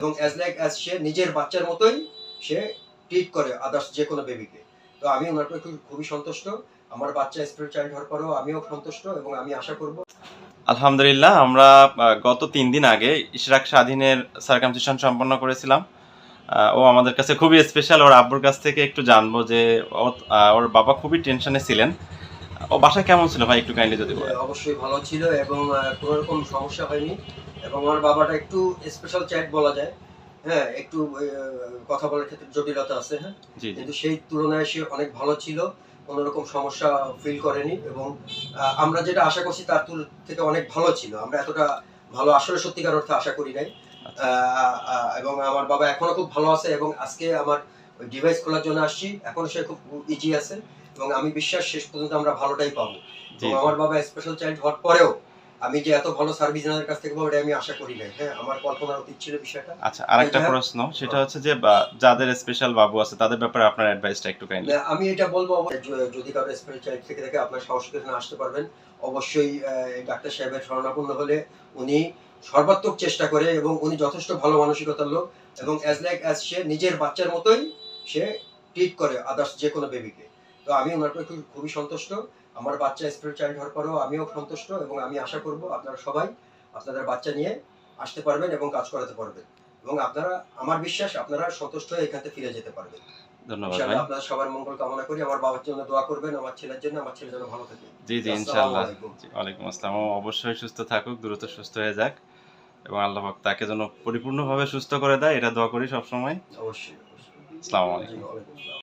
এবং as like as সে নিজের বাচ্চার মতোই সে ট্রিট করে আদার্স যে কোনো বেবিকে তো আমি ওনার প্রতি খুব- খুবই সন্তুষ্ট। আমার বাচ্চা স্পিরিট চাইল্ড হওয়ার পরেও আমিও সন্তুষ্ট এবং আমি আশা করব। আলহামদুলিল্লাহ আমরা গত তিন দিন আগে ইশরাক স্বাধীনের সার্কামসিশন সম্পন্ন করেছিলাম। ও আমাদের কাছে খুবই স্পেশাল ওর আব্বুর কাছ থেকে একটু জানব যে ওর বাবা খুবই টেনশনে ছিলেন। ও বাসা কেমন ছিল ভাই একটু কাইন্ডলি যদি অবশ্যই ভালো ছিল এবং কোনো রকম সমস্যা হয়নি। এবং আমার বাবাটা একটু স্পেশাল চাইল্ড বলা যায়। হ্যাঁ একটু কথা বলার ক্ষেত্রে জটিলতা আছে হ্যাঁ? কিন্তু সেই তুলনায় সে অনেক ভালো ছিল কোনো রকম সমস্যা ফিল করেনি এবং আমরা যেটা আশা করছি তার তুল থেকে অনেক ভালো ছিল। আমরা এতটা ভালো আসলে সত্যিকার অর্থে আশা করি নাই। আহ, আহ, এবং আমার বাবা এখনও খুব ভালো আছে এবং আজকে আমার ওই ডিভাইস খোলার জন্য আসছি। এখনও সে খুব ইজি আছে এবং আমি বিশ্বাস শেষ পর্যন্ত আমরা ভালোটাই পাবো। এবং আমার বাবা স্পেশাল চাইল্ড হওয়ার পরেও আমি যে এত ভালো সার্ভিস এনাদের কাছ থেকে পাবো এটা আমি আশা করি নাই। হ্যাঁ আমার কল্পনার অতীত ছিল বিষয়টা। আচ্ছা আরেকটা প্রশ্ন সেটা হচ্ছে যে যাদের স্পেশাল বাবু আছে তাদের ব্যাপারে আপনার অ্যাডভাইসটা একটু কাইন্ডলি আমি এটা বলব যদি কারও স্পেশাল চাইল্ড থেকে থাকে আপনার সাহসিক এখানে আসতে পারবেন। অবশ্যই ডাক্তার সাহেবের শরণাপন্ন হলে উনি সর্বাত্মক চেষ্টা করে এবং উনি যথেষ্ট ভালো মানসিকতার লোক এবং অ্যাজ লাইক অ্যাজ সে নিজের বাচ্চার মতোই সে ট্রিট করে আদার্স যে কোনো বেবিকে তো আমি ওনার খুব- খুবই সন্তুষ্ট। আমার বাচ্চা স্পিরিট চাইল্ড হওয়ার পরেও আমিও সন্তুষ্ট এবং আমি আশা করব আপনারা সবাই আপনাদের বাচ্চা নিয়ে আসতে পারবেন এবং কাজ করাতে পারবেন। এবং আপনারা আমার বিশ্বাস আপনারা সন্তুষ্ট হয়ে এখান থেকে ফিরে যেতে পারবেন। ধন্যবাদ ভাই। আপনাদের সবার মঙ্গল কামনা করি। আমার বাবার জন্য দোয়া করবেন আমার ছেলের জন্য আমার ছেলে যেন ভালো থাকে। জি জি ইনশাআল্লাহ। আলাইকুম। ওয়ালাইকুম আসসালাম। অবশ্যই সুস্থ থাকুক দ্রুত সুস্থ হয়ে যাক এবং আল্লাহ পাক তাকে যেন পরিপূর্ণভাবে সুস্থ করে দেয় এটা দোয়া করি সবসময়। অবশ্যই অবশ্যই। আসসালামু আলাইকুম। আসসালাম।